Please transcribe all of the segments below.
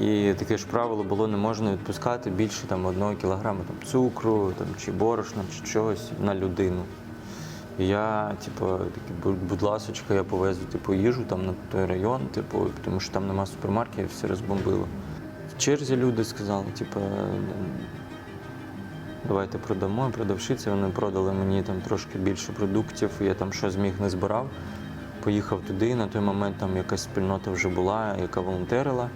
І таке ж правило було не можна відпускати більше там одного кілограма там, цукру там, чи борошна, чи чогось на людину. І я, типу, такий, будь ласочка, я повезу типу, їжу там на той район, типу, тому що там нема супермаркетів, все розбомбило. В черзі люди сказали, типу, давайте продамо. І Продавщиці вони продали мені там трошки більше продуктів, я там що зміг не збирав. Поїхав туди, на той момент там якась спільнота вже була, яка волонтерила.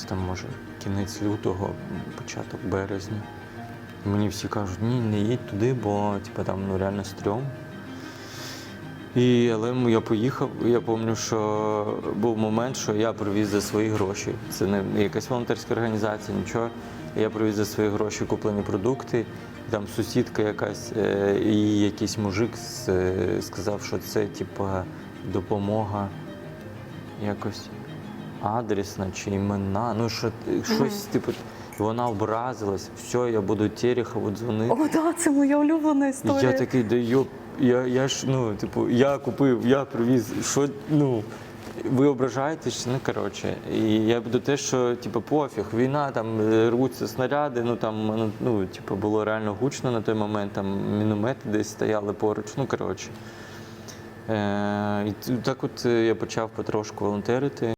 Це там, може, кінець лютого, початок березня. Мені всі кажуть, ні, не їдь туди, бо типу, там ну, реально стрьом. І, але я поїхав, я пам'ятаю, що був момент, що я привіз за свої гроші. Це не якась волонтерська організація, нічого. Я привіз за свої гроші куплені продукти. Там сусідка якась е, і якийсь мужик е, сказав, що це типа допомога якось адресна чи імена. Ну, що, щось, типу, і вона образилась, все, я буду Терехову дзвонити. О, да, це моя улюблена історія. Я такий, да йоп, я, я ж, ну, типу, я купив, я привіз, що, ну, ви ображаєтесь, ну, коротше. І я до те, що, типу, пофіг, війна, там, рвуться снаряди, ну, там, ну, ну, типу, було реально гучно на той момент, там, міномети десь стояли поруч, ну, коротше. Е, і так от е, я почав потрошку волонтерити.